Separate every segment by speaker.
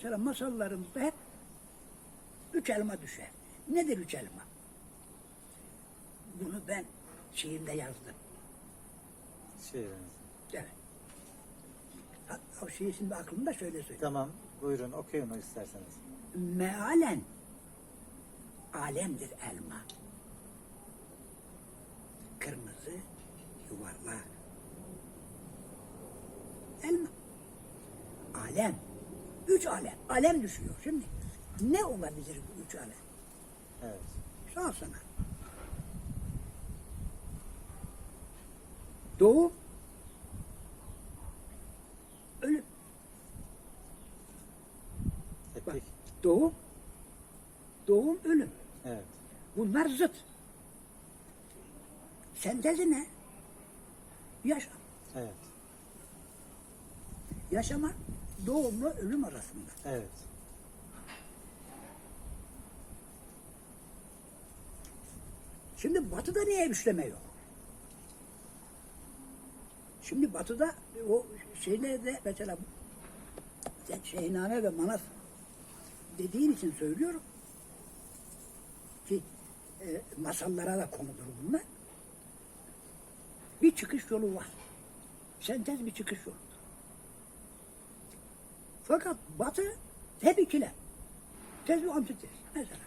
Speaker 1: mesela masallarımızda hep üç elma düşer. Nedir üç elma? Bunu ben şiirde yazdım.
Speaker 2: Şiiriniz.
Speaker 1: Evet. Hatta o şiir şimdi aklımda şöyle söyleyeyim.
Speaker 2: Tamam. Buyurun okuyun isterseniz.
Speaker 1: Mealen alemdir elma. Kırmızı yuvarlak. Elma. Alem. Üç alem. Alem düşüyor şimdi. Ne olabilir bu üç alem?
Speaker 2: Evet.
Speaker 1: Sağ sana. Doğum. Ölüm.
Speaker 2: E,
Speaker 1: Bak, doğum. Doğum, ölüm.
Speaker 2: Evet.
Speaker 1: Bunlar zıt. Sentezi ne? Yaşam.
Speaker 2: Evet.
Speaker 1: Yaşama doğumla ölüm arasında.
Speaker 2: Evet.
Speaker 1: Şimdi batıda niye üçleme yok? Şimdi batıda o şeylerde mesela sen Şeyhname ve Manaf dediğin için söylüyorum ki e, masallara da konudur bunlar. Bir çıkış yolu var. Sentez bir çıkış yolu. Fakat batı hep ikilem. Tez ve antitez. Mesela.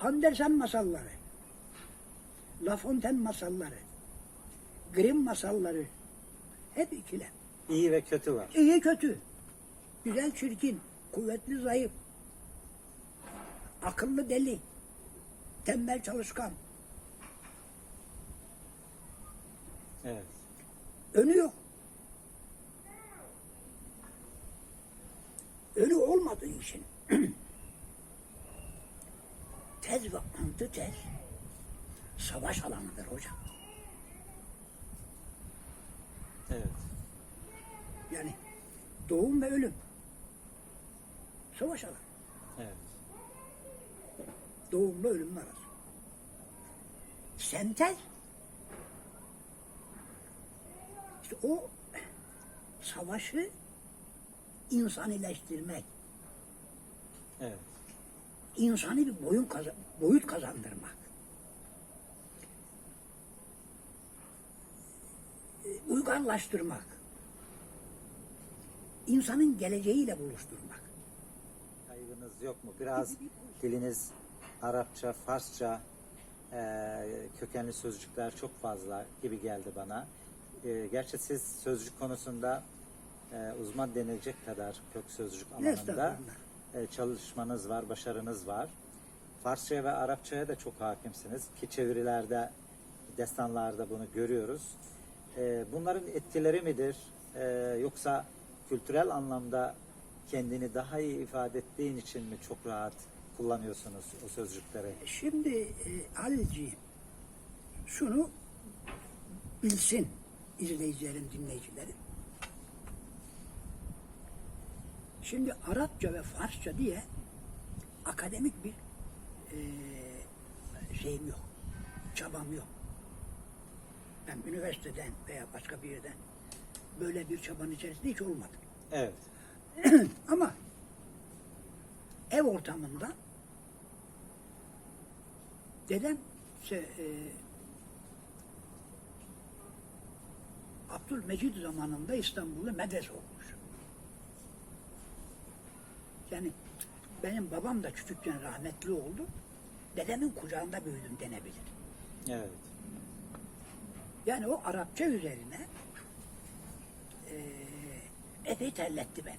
Speaker 1: Andersen masalları, La Fontaine masalları, Grimm masalları hep ikilem.
Speaker 2: İyi ve kötü var.
Speaker 1: İyi kötü, güzel çirkin, kuvvetli zayıf, akıllı deli, tembel çalışkan.
Speaker 2: Evet.
Speaker 1: Önü yok. Önü olmadığı için tez ve antitez savaş alanıdır hocam.
Speaker 2: Evet.
Speaker 1: Yani doğum ve ölüm. Savaş alanı.
Speaker 2: Evet.
Speaker 1: Doğumla ölümün arası. Sentez işte o savaşı insanileştirmek,
Speaker 2: Evet.
Speaker 1: insani bir boyun kaza- boyut kazandırmak. E, Uygarlaştırmak. insanın geleceğiyle buluşturmak.
Speaker 2: Kaybınız yok mu? Biraz diliniz Arapça, Farsça eee, kökenli sözcükler çok fazla gibi geldi bana. Eee, gerçi siz sözcük konusunda eee, uzman denilecek kadar kök sözcük alanında eee, çalışmanız var, başarınız var. Farsçaya ve Arapçaya da çok hakimsiniz ki çevirilerde, destanlarda bunu görüyoruz. Eee, bunların etkileri midir? Eee, yoksa kültürel anlamda kendini daha iyi ifade ettiğin için mi çok rahat kullanıyorsunuz o sözcükleri?
Speaker 1: Şimdi e, Halilciğim şunu bilsin izleyicilerin, dinleyicilerin. Şimdi Arapça ve Farsça diye akademik bir e, şeyim yok, çabam yok. Ben üniversiteden veya başka bir yerden böyle bir çabanın içerisinde hiç olmadım.
Speaker 2: Evet,
Speaker 1: Ama ev ortamında dedem işte, e, Abdülmecid zamanında İstanbul'da medrese okumuş. Yani benim babam da küçükken rahmetli oldu. Dedemin kucağında büyüdüm denebilir.
Speaker 2: evet,
Speaker 1: Yani o Arapça üzerine eee epey terletti ben.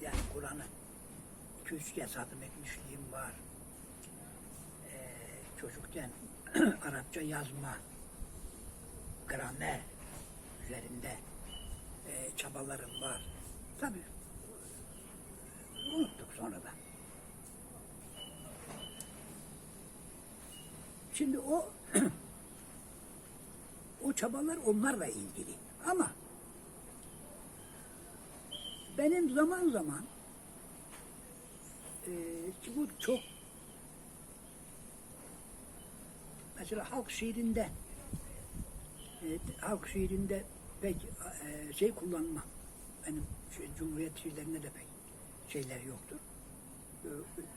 Speaker 1: Yani Kur'an'ı iki üç kez hatim etmişliğim var. Eee çocukken Arapça yazma, gramer üzerinde eee, çabalarım var. Tabii unuttuk sonradan. Şimdi o o çabalar onlarla ilgili. Ama benim zaman zaman ki bu çok mesela halk şiirinde eee, halk şiirinde pek eee, şey kullanma benim şey, Cumhuriyet şeylerinde de pek şeyler yoktur. Ee,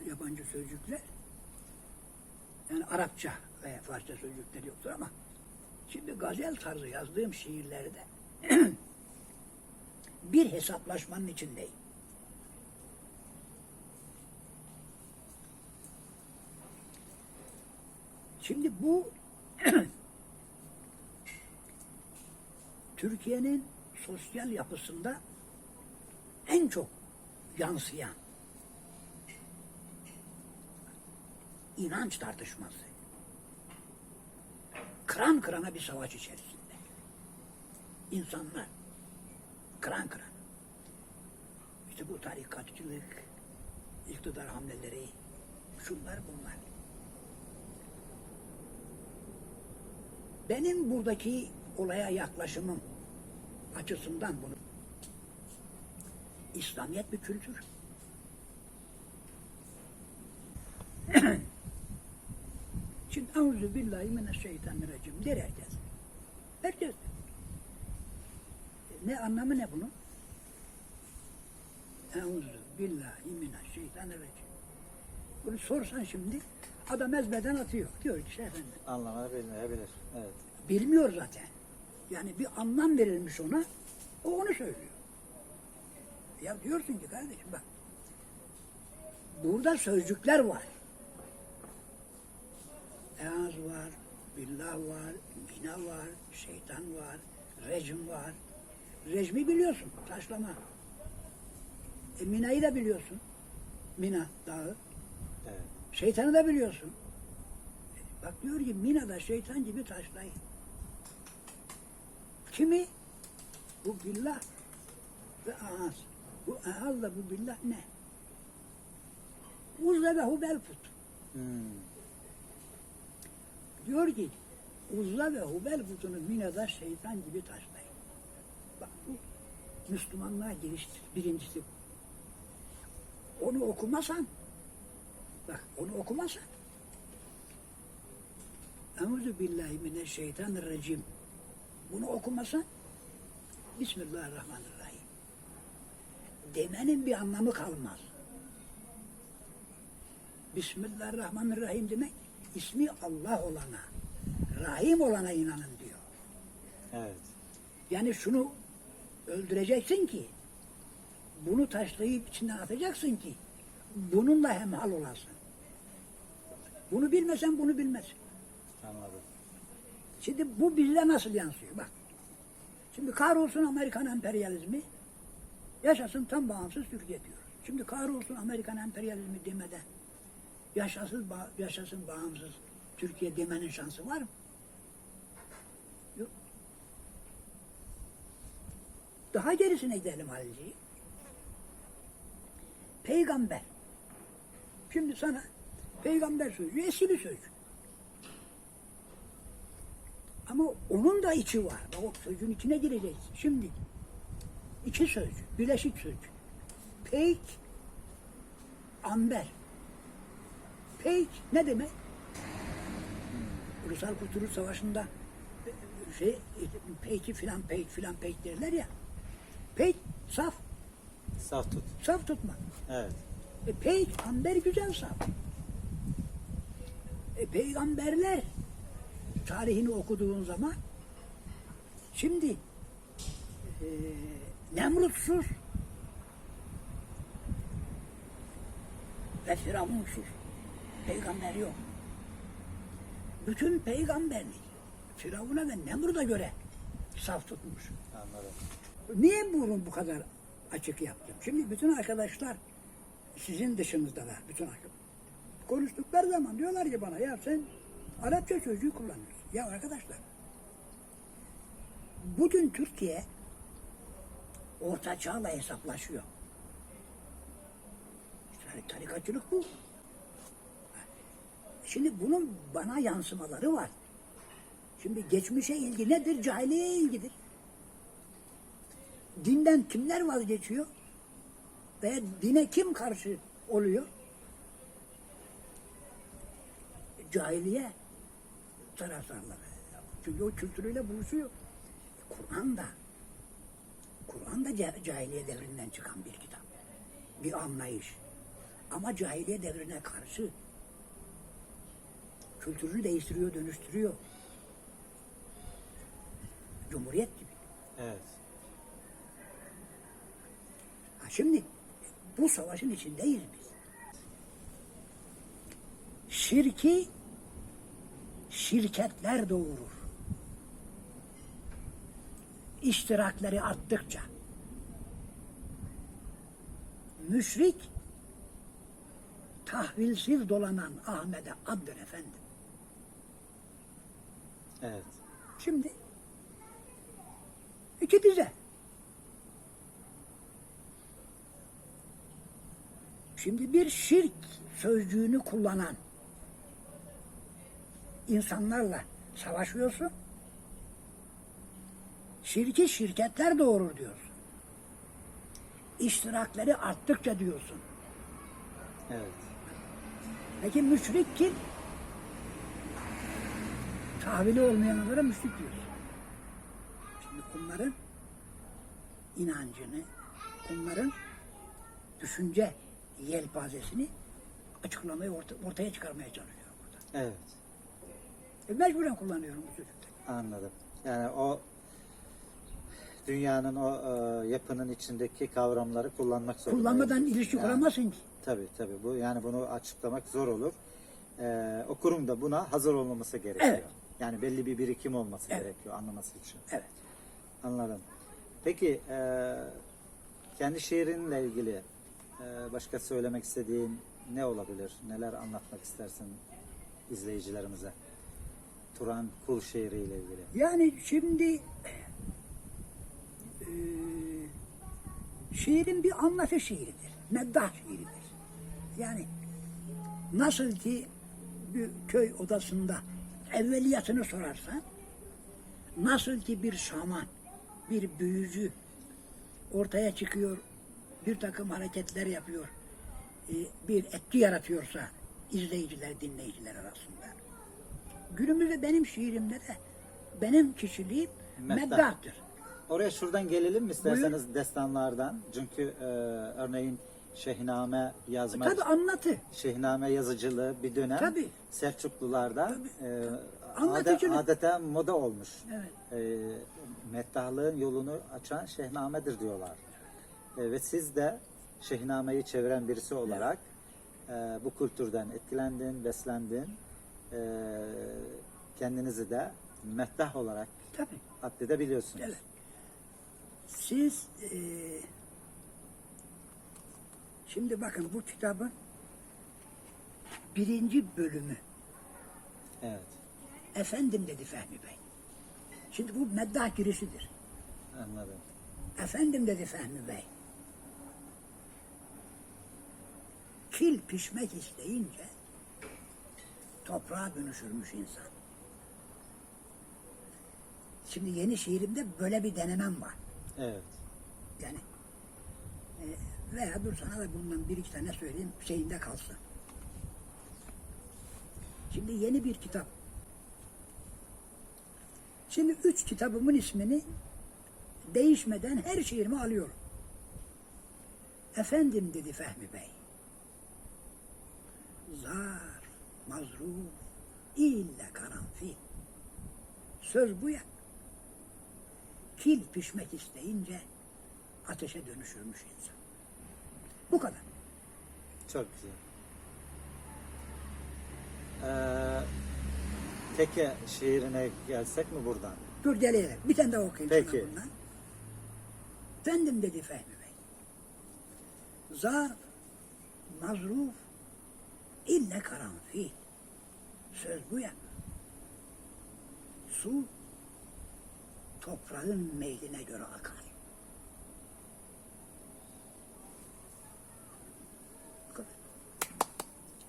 Speaker 1: Yabancı sözcükler. Yani Arapça veya Farsça sözcükler yoktur ama şimdi gazel tarzı yazdığım şiirlerde bir hesaplaşmanın içindeyim. Şimdi bu Türkiye'nin sosyal yapısında en çok yansıyan inanç tartışması. Kıran kırana bir savaş içerisinde. İnsanlar kıran kıran. İşte bu tarikatçılık, iktidar hamleleri, şunlar bunlar. Benim buradaki olaya yaklaşımım açısından bunu İslamiyet bir kültür. Şimdi auzu billahi mineşşeytanirracim der herkes. Herkes. Ne anlamı ne bunun? Euzu billahi mineşşeytanirracim. Bunu sorsan şimdi adam ezberden atıyor. Diyor ki işte efendim.
Speaker 2: Anlamı bilmeyebilir. Evet.
Speaker 1: Bilmiyor zaten. Yani bir anlam verilmiş ona, o onu söylüyor. Ya diyorsun ki kardeşim bak, burada sözcükler var. Eaz var, billah var, mina var, şeytan var, rejim var. Rejmi biliyorsun, taşlama. E, minayı da biliyorsun. Mina dağı.
Speaker 2: Evet.
Speaker 1: Şeytanı da biliyorsun. Bak diyor ki Mina'da şeytan gibi taşlayın. Kimi? Bu billah ve ahaz. Bu ahazla bu billah ne? Uzza ve hubel put.
Speaker 2: Hmm.
Speaker 1: Diyor ki Uzza ve hubel putunu Mina'da şeytan gibi taşlayın. Bak bu Müslümanlığa giriştir. Birincisi. Onu okumasan bak onu okumasan Euzu billahi mineşşeytanirracim. Bunu okumasan Bismillahirrahmanirrahim. Demenin bir anlamı kalmaz. Bismillahirrahmanirrahim demek ismi Allah olana, Rahim olana inanın diyor.
Speaker 2: Evet.
Speaker 1: Yani şunu öldüreceksin ki bunu taşlayıp içinden atacaksın ki bununla hemhal olasın. Bunu bilmesen bunu bilmezsin.
Speaker 2: Anladım.
Speaker 1: Şimdi bu bize nasıl yansıyor? Bak. Şimdi kahrolsun Amerikan emperyalizmi, yaşasın tam bağımsız Türkiye diyoruz. Şimdi kahrolsun Amerikan emperyalizmi demeden yaşasın, ba- yaşasın bağımsız Türkiye demenin şansı var mı? Yok. Daha gerisine gidelim Halilciğim. Peygamber. Şimdi sana peygamber sözcüğü eski bir sözcük. Ama onun da içi var. Bak o sözcüğün içine gireceğiz. Şimdi iki sözcük, bileşik sözcük. Peyk, amber. Peyk ne demek? Ulusal Kurtuluş Savaşı'nda e, şey, peyki filan peyk filan peyk derler ya. Peyk saf,
Speaker 2: Saf tut.
Speaker 1: saf tutma.
Speaker 2: Evet.
Speaker 1: E, peyk, amber güzel saf. E, peygamberler tarihini okuduğun zaman şimdi e, Nemrutsuz ve Firavunsuz peygamber yok. Bütün peygamberlik Firavun'a ve Nemrut'a göre saf tutmuş.
Speaker 2: Anladım.
Speaker 1: Niye bunu bu kadar açık yaptım? Şimdi bütün arkadaşlar sizin dışınızdalar. Bütün arkadaşlar. Konuştukları zaman diyorlar ki bana ya sen Arapça sözcüğü kullanıyorsun. Ya arkadaşlar bugün Türkiye orta çağla hesaplaşıyor. İşte tarikatçılık bu. Şimdi bunun bana yansımaları var. Şimdi geçmişe ilgi nedir? Cahiliye ilgidir. Dinden kimler vazgeçiyor? Veya dine kim karşı oluyor? Cahiliye taraftarları. Çünkü o kültürüyle buluşuyor. Kur'an da Kur'an da ca- cahiliye devrinden çıkan bir kitap. Bir anlayış. Ama cahiliye devrine karşı kültürünü değiştiriyor, dönüştürüyor. Cumhuriyet gibi.
Speaker 2: Evet.
Speaker 1: Ha şimdi bu savaşın içindeyiz biz. Şirki şirketler doğurur. İştirakleri arttıkça müşrik tahvilsiz dolanan Ahmet'e addır efendim.
Speaker 2: Evet.
Speaker 1: Şimdi iki bize. Şimdi bir şirk sözcüğünü kullanan insanlarla savaşıyorsun. Şirki şirketler doğurur diyorsun. İştirakleri arttıkça diyorsun.
Speaker 2: Evet.
Speaker 1: Peki müşrik kim? Tahvili olmayanlara müşrik diyoruz. Şimdi onların inancını, onların düşünce yelpazesini açıklamaya, orta- ortaya çıkarmaya çalışıyor burada.
Speaker 2: Evet.
Speaker 1: E mecburen kullanıyorum bu sözcükleri.
Speaker 2: Anladım. Yani o dünyanın o e, yapının içindeki kavramları kullanmak zorunda.
Speaker 1: Kullanmadan ilişki
Speaker 2: Yani,
Speaker 1: kuramazsın ki.
Speaker 2: Tabii tabii. Bu yani bunu açıklamak zor olur. Ee, o kurum da buna hazır olmaması gerekiyor.
Speaker 1: Evet.
Speaker 2: Yani belli bir birikim olması
Speaker 1: Evet.
Speaker 2: gerekiyor anlaması için.
Speaker 1: Evet.
Speaker 2: Anladım. Peki e, kendi şiirinle ilgili e, başka söylemek istediğin ne olabilir? Neler anlatmak istersin izleyicilerimize? Turan Kul şiiriyle ilgili.
Speaker 1: Yani şimdi şiirin bir anlatı şiiridir. Meddah şiiridir. Yani nasıl ki bir köy odasında evveliyatını sorarsan nasıl ki bir şaman, bir büyücü ortaya çıkıyor, bir takım hareketler yapıyor, e, bir etki yaratıyorsa izleyiciler, dinleyiciler arasında. Günümüzde benim şiirimde de benim kişiliğim
Speaker 2: Meddah.
Speaker 1: meddahtır.
Speaker 2: Oraya şuradan gelelim mi isterseniz destanlardan? Çünkü e, örneğin Şehname yazmak,
Speaker 1: Tabii anlatı.
Speaker 2: Şehname yazıcılığı bir dönem
Speaker 1: Tabii.
Speaker 2: Selçuklularda e,
Speaker 1: Anlatıcılık.
Speaker 2: ade- adeta moda olmuş.
Speaker 1: Evet.
Speaker 2: E, meddahlığın yolunu açan Şehname'dir diyorlar. E, ve siz de Şehname'yi çeviren birisi olarak e, bu kültürden etkilendin, beslendin. E, kendinizi de meddah olarak
Speaker 1: Tabii.
Speaker 2: addedebiliyorsunuz.
Speaker 1: Evet. Siz eee, şimdi bakın bu kitabın birinci bölümü
Speaker 2: Evet.
Speaker 1: efendim dedi Fehmi Bey. Şimdi bu meddah girişidir.
Speaker 2: Anladım.
Speaker 1: Efendim dedi Fehmi Bey. Kil pişmek isteyince toprağa dönüşürmüş insan. Şimdi yeni şiirimde böyle bir denemem var.
Speaker 2: Evet.
Speaker 1: Yani e, veya dur sana da bundan bir iki tane söyleyeyim şeyinde kalsın. Şimdi yeni bir kitap. Şimdi üç kitabımın ismini değişmeden her şiirimi alıyorum. Efendim dedi Fehmi Bey. Zar, mazruf, ille karanfil. Söz bu ya. Kil pişmek isteyince ateşe dönüşürmüş insan. Bu kadar.
Speaker 2: Çok güzel. Ee, teke şiirine gelsek mi buradan?
Speaker 1: Dur gelelim. Bir tane daha okuyayım
Speaker 2: Peki.
Speaker 1: sana bundan. Efendim dedi Fehmi Bey. Zar, mazruf, ille karanfil. Söz bu ya. Su, toprağın meyline göre akar.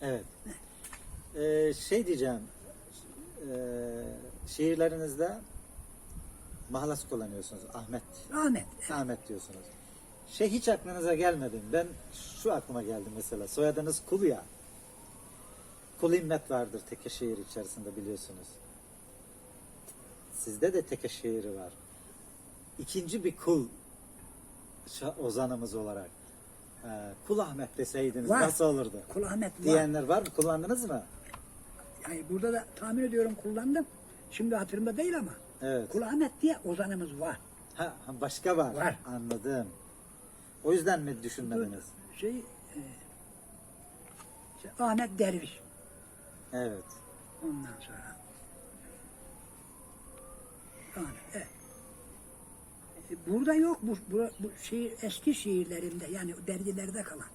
Speaker 2: Evet. Ee, şey diyeceğim. Ee, şiirlerinizde mahlas kullanıyorsunuz. Ahmet.
Speaker 1: Rahmet.
Speaker 2: Ahmet diyorsunuz. Şey hiç aklınıza gelmedi. Ben şu aklıma geldi mesela. Soyadınız Kul ya. Kul immet vardır teke şiir içerisinde biliyorsunuz. Sizde de teke şiiri var. İkinci bir kul ozanımız olarak. Ee, Kul Ahmet deseydiniz
Speaker 1: Var.
Speaker 2: nasıl olurdu?
Speaker 1: Kul Ahmet var.
Speaker 2: Diyenler var mı? Kullandınız mı?
Speaker 1: Yani burada da tahmin ediyorum kullandım. Şimdi hatırımda değil ama.
Speaker 2: Evet.
Speaker 1: Kul Ahmet diye ozanımız var.
Speaker 2: Ha, başka var.
Speaker 1: Var.
Speaker 2: Anladım. O yüzden mi düşünmediniz?
Speaker 1: Şey, e, işte Ahmet Derviş.
Speaker 2: Evet.
Speaker 1: Ondan sonra. Evet. E, Burada yok bu, bu, bu şiir, eski şiirlerimde yani dergilerde kalan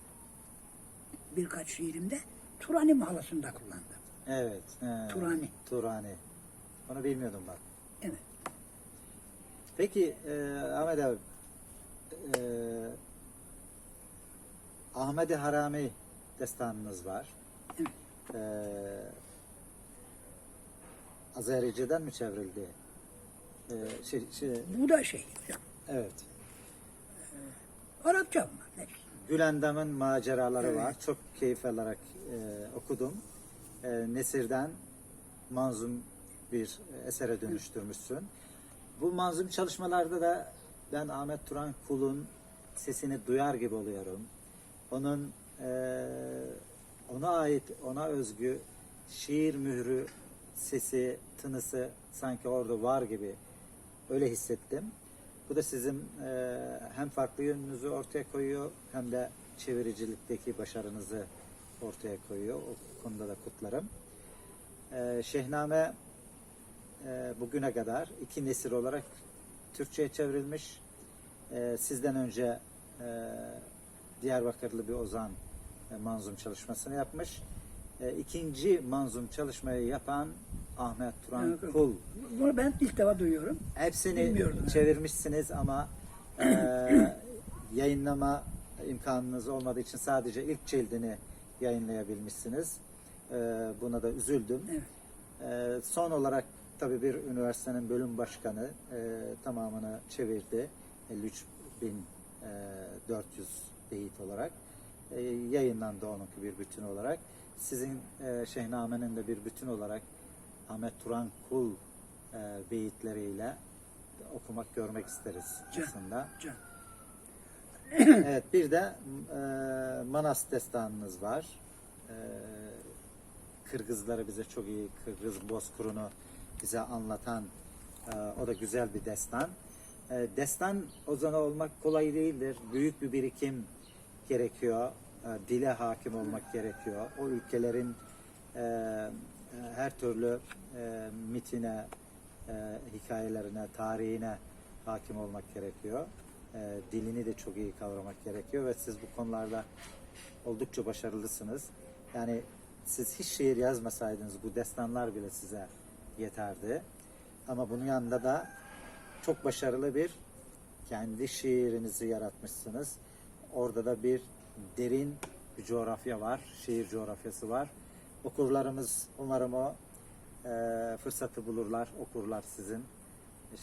Speaker 1: birkaç şiirimde Turani mahallasında kullandım.
Speaker 2: Evet. he.
Speaker 1: Turani.
Speaker 2: Turani. Onu bilmiyordum bak.
Speaker 1: Evet.
Speaker 2: Peki e, Ahmet abi e, Ahmet-i Harami destanınız var.
Speaker 1: Evet.
Speaker 2: E, Azerice'den mi çevrildi? E, şey, şey,
Speaker 1: Bu da şey,
Speaker 2: evet.
Speaker 1: Arapça mı? Ne?
Speaker 2: Gülendam'ın maceraları
Speaker 1: Evet.
Speaker 2: var. Çok keyif alarak e, okudum. E, Nesir'den manzum bir esere dönüştürmüşsün. Bu manzum çalışmalarda da ben Ahmet Turan Kul'un sesini duyar gibi oluyorum. Onun e, ona ait, ona özgü şiir mührü, sesi, tınısı sanki orada var gibi öyle hissettim. Bu da sizin e, hem farklı yönünüzü ortaya koyuyor hem de çeviricilikteki başarınızı ortaya koyuyor. O konuda da kutlarım. E, Şehname e, bugüne kadar iki nesil olarak Türkçe'ye çevrilmiş. E, sizden önce e, Diyarbakırlı bir ozan e, manzum çalışmasını yapmış. E, ikinci manzum çalışmayı yapan Ahmet Turan
Speaker 1: Evet.
Speaker 2: Kul
Speaker 1: Bunu ben ilk defa duyuyorum.
Speaker 2: Hepsini
Speaker 1: Bilmiyordum.
Speaker 2: çevirmişsiniz ama e, yayınlama imkanınız olmadığı için sadece ilk cildini yayınlayabilmişsiniz. E, buna da üzüldüm.
Speaker 1: Evet.
Speaker 2: E, son olarak tabii bir üniversitenin bölüm başkanı e, tamamını çevirdi. 53.400 beyit olarak. E, yayınlandı onunki bir bütün olarak. Sizin e, Şehnamen'in de bir bütün olarak Ahmet Turan Kul e, beyitleriyle okumak, görmek isteriz aslında.
Speaker 1: Can.
Speaker 2: evet, bir de e, Manas destanınız var. E, Kırgızları bize çok iyi, Kırgız Bozkır'ını bize anlatan e, o da güzel bir destan. E, destan ozanı olmak kolay değildir. Büyük bir birikim gerekiyor. E, dile hakim olmak gerekiyor. O ülkelerin e, her türlü e, mitine, e, hikayelerine, tarihine hakim olmak gerekiyor. E, dilini de çok iyi kavramak gerekiyor ve siz bu konularda oldukça başarılısınız. Yani siz hiç şiir yazmasaydınız bu destanlar bile size yeterdi. Ama bunun yanında da çok başarılı bir kendi şiirinizi yaratmışsınız. Orada da bir derin bir coğrafya var, şiir coğrafyası var. Okurlarımız umarım o e, fırsatı bulurlar, okurlar sizin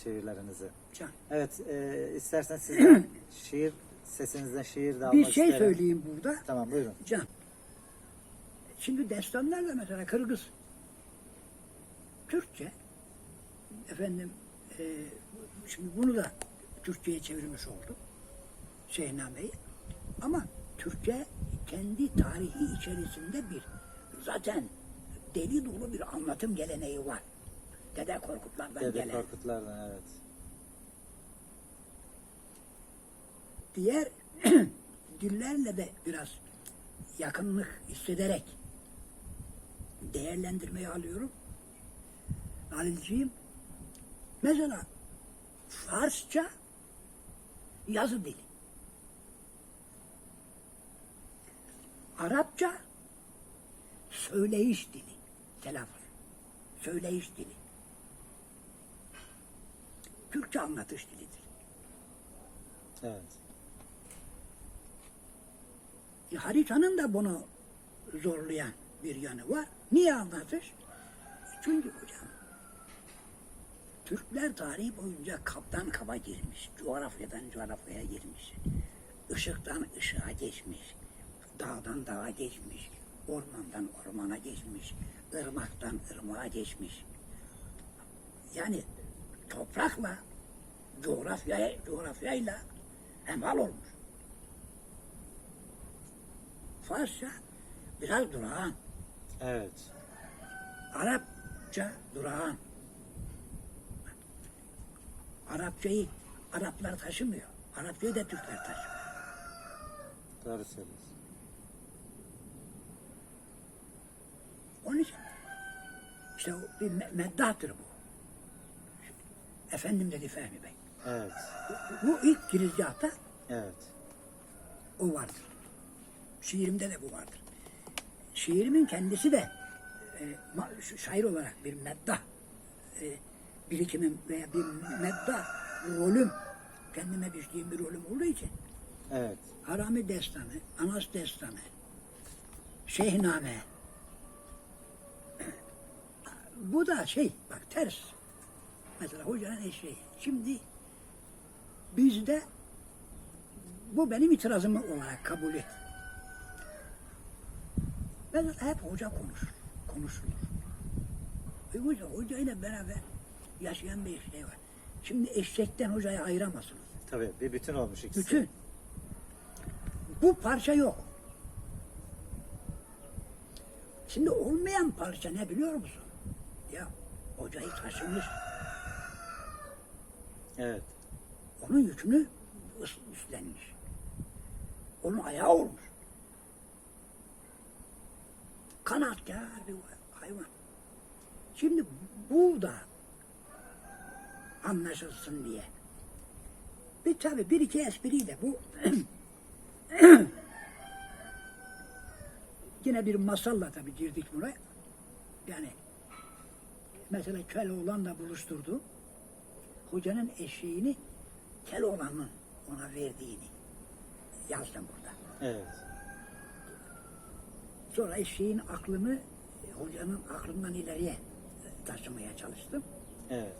Speaker 2: şiirlerinizi.
Speaker 1: Can.
Speaker 2: Evet, e, istersen sizden şiir, sesinizden şiir de almak
Speaker 1: Bir şey
Speaker 2: isterim.
Speaker 1: söyleyeyim burada.
Speaker 2: Tamam, buyurun.
Speaker 1: Can. Şimdi destanlar da mesela Kırgız. Türkçe. Efendim e, şimdi bunu da Türkçe'ye çevirmiş oldu. Şehname'yi. Ama Türkçe kendi tarihi içerisinde bir zaten deli dolu bir anlatım geleneği var. Dede Korkutlar'dan
Speaker 2: Dede
Speaker 1: gelen.
Speaker 2: Korkutlar'dan evet.
Speaker 1: diğer dillerle de biraz yakınlık hissederek değerlendirmeye alıyorum. Halilciğim, mesela Farsça yazı dili. Arapça söyleyiş dili, telaffuz. Söyleyiş dili. Türkçe anlatış dilidir.
Speaker 2: Evet.
Speaker 1: E, haritanın da bunu zorlayan bir yanı var. Niye anlatır? Çünkü hocam Türkler tarihi boyunca kaptan kaba girmiş, coğrafyadan coğrafyaya girmiş, ışıktan ışığa geçmiş, dağdan dağa geçmiş, ormandan ormana geçmiş, ırmaktan ırmağa geçmiş. Yani toprakla, coğrafyaya, coğrafyayla Hemhal olmuş. Farsça biraz durağan.
Speaker 2: Evet.
Speaker 1: Arapça durağan. Arapçayı Araplar taşımıyor. Arapçayı da Türkler taşıyor.
Speaker 2: Doğru söylüyorsun.
Speaker 1: Onun için işte bir me- meddahtır bu. Efendim dedi Fehmi Bey.
Speaker 2: Evet.
Speaker 1: Bu ilk girizgahta
Speaker 2: Evet.
Speaker 1: o vardır. Şiirimde de bu vardır. Şiirimin kendisi de e, şair olarak bir meddah e, birikimim veya bir meddah rolüm kendime biçtiğim bir rolüm olduğu için
Speaker 2: Evet.
Speaker 1: Harami Destanı, Anas Destanı, Şeyhname. Bu da şey, bak ters. Mesela hocanın eşeği. Şimdi bizde bu benim itirazımı olarak kabul et. Mesela hep hoca konuşur, konuşulur. E hoca, hoca ile beraber yaşayan bir şey var. Şimdi eşekten hocayı ayıramazsınız.
Speaker 2: Tabii bir bütün olmuş ikisi.
Speaker 1: Bütün. Bu parça yok. Şimdi olmayan parça ne biliyor musun? Ya hocayı taşımış,
Speaker 2: Evet.
Speaker 1: onun yükünü üst- üstlenmiş. Onun ayağı olmuş. Kanatkar bir hayvan. Şimdi bu da anlaşılsın diye. Bir tabi bir iki espriyle bu yine bir masalla tabi girdik buraya. Yani mesela Keloğlan'la buluşturdu. Hocanın eşeğini Keloğlan'ın ona verdiğini yazdım burada.
Speaker 2: Evet.
Speaker 1: Sonra eşeğin aklını hocanın aklından ileriye taşımaya çalıştım.
Speaker 2: Evet.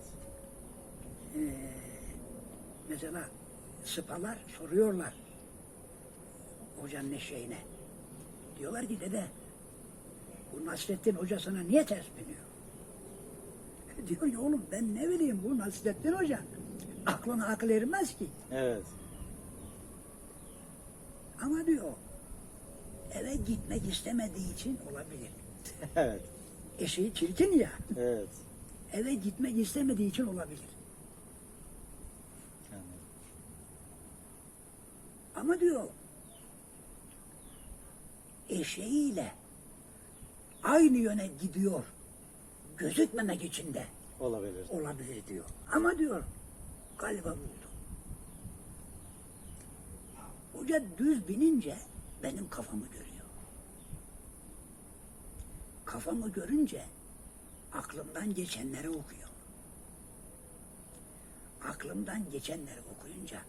Speaker 1: Mesela sıpalar soruyorlar hocanın eşeğine. Diyorlar ki dede bu Nasrettin Hoca sana niye ters biniyor? Diyor ki oğlum ben ne bileyim bu Nasrettin Hoca aklına akıl ermez ki.
Speaker 2: Evet.
Speaker 1: Ama diyor eve gitmek istemediği için olabilir.
Speaker 2: Evet.
Speaker 1: Eşeği çirkin ya
Speaker 2: Evet.
Speaker 1: eve gitmek istemediği için olabilir. Ama diyor eşeğiyle aynı yöne gidiyor. Gözükmemek için de
Speaker 2: Olabilir.
Speaker 1: olabilir diyor. Ama diyor galiba buldu. Hoca düz binince benim kafamı görüyor. Kafamı görünce aklımdan geçenleri okuyor. Aklımdan geçenleri okuyunca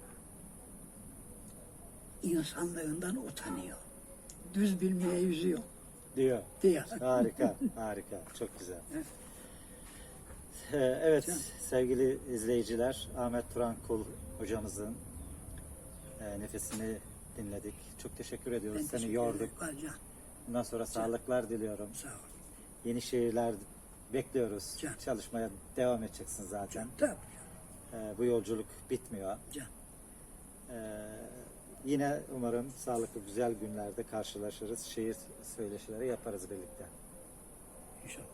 Speaker 1: insanlığından utanıyor. Düz bilmeye yüzüyor
Speaker 2: Diyor.
Speaker 1: diyor.
Speaker 2: Harika, harika. Çok güzel.
Speaker 1: Evet.
Speaker 2: Ee, Evet,
Speaker 1: Can.
Speaker 2: sevgili izleyiciler, Ahmet Turan Kul hocamızın e, nefesini dinledik. Çok teşekkür ediyoruz.
Speaker 1: Ben
Speaker 2: Seni
Speaker 1: teşekkür
Speaker 2: yorduk.
Speaker 1: ederim. Can,
Speaker 2: Bundan sonra sağlıklar diliyorum.
Speaker 1: Sağ ol.
Speaker 2: Yeni şehirler bekliyoruz.
Speaker 1: Can.
Speaker 2: Çalışmaya devam edeceksin zaten.
Speaker 1: Tabii.
Speaker 2: Ee, bu yolculuk bitmiyor.
Speaker 1: Can.
Speaker 2: Ee, yine umarım sağlıklı güzel günlerde karşılaşırız. Şehir söyleşileri yaparız birlikte.
Speaker 1: İnşallah.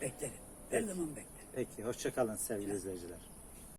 Speaker 1: Beklerim. Her zaman beklerim.
Speaker 2: Peki, hoşçakalın sevgili izleyiciler.